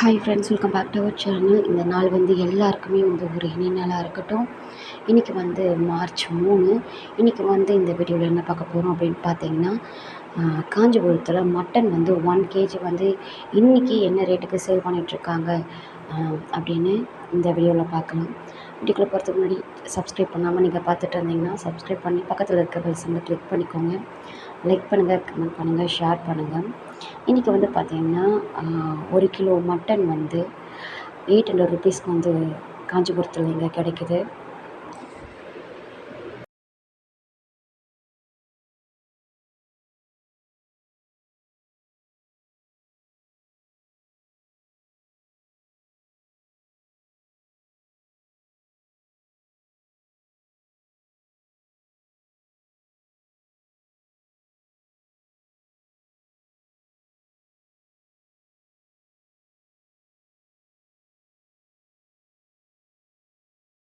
Hi friends welcome back to our channel இந்த நாள் வந்து எல்லாருக்குமே வந்து ஒரு இனி நாளாக இருக்கட்டும். இன்றைக்கி வந்து மார்ச் மூணு. இன்றைக்கி வந்து இந்த வீடியோவில் என்ன பார்க்க போகிறோம் அப்படின்னு பார்த்தீங்கன்னா காஞ்சிபுரத்தில் மட்டன் வந்து ஒன் கேஜி வந்து இன்றைக்கி என்ன ரேட்டுக்கு சேல் பண்ணிகிட்ருக்காங்க அப்படின்னு இந்த வீடியோவில் பார்க்கலாம். வீடியோக்குள்ளே போகிறதுக்கு முன்னாடி சப்ஸ்கிரைப் பண்ணாமல் நீங்கள் பார்த்துட்டு இருந்தீங்கன்னா சப்ஸ்கிரைப் பண்ணி பக்கத்தில் இருக்க பெல் சிம்பிளை கிளிக் பண்ணிக்கோங்க. லைக் பண்ணுங்கள் கமெண்ட் பண்ணுங்கள் ஷேர் பண்ணுங்கள் இன்றைக்கி வந்து பார்த்திங்கன்னா ஒரு கிலோ மட்டன் வந்து எயிட் ஹண்ட்ரட் ருபீஸ்க்கு வந்து காஞ்சிபுரத்தில் இங்கே கிடைக்குது.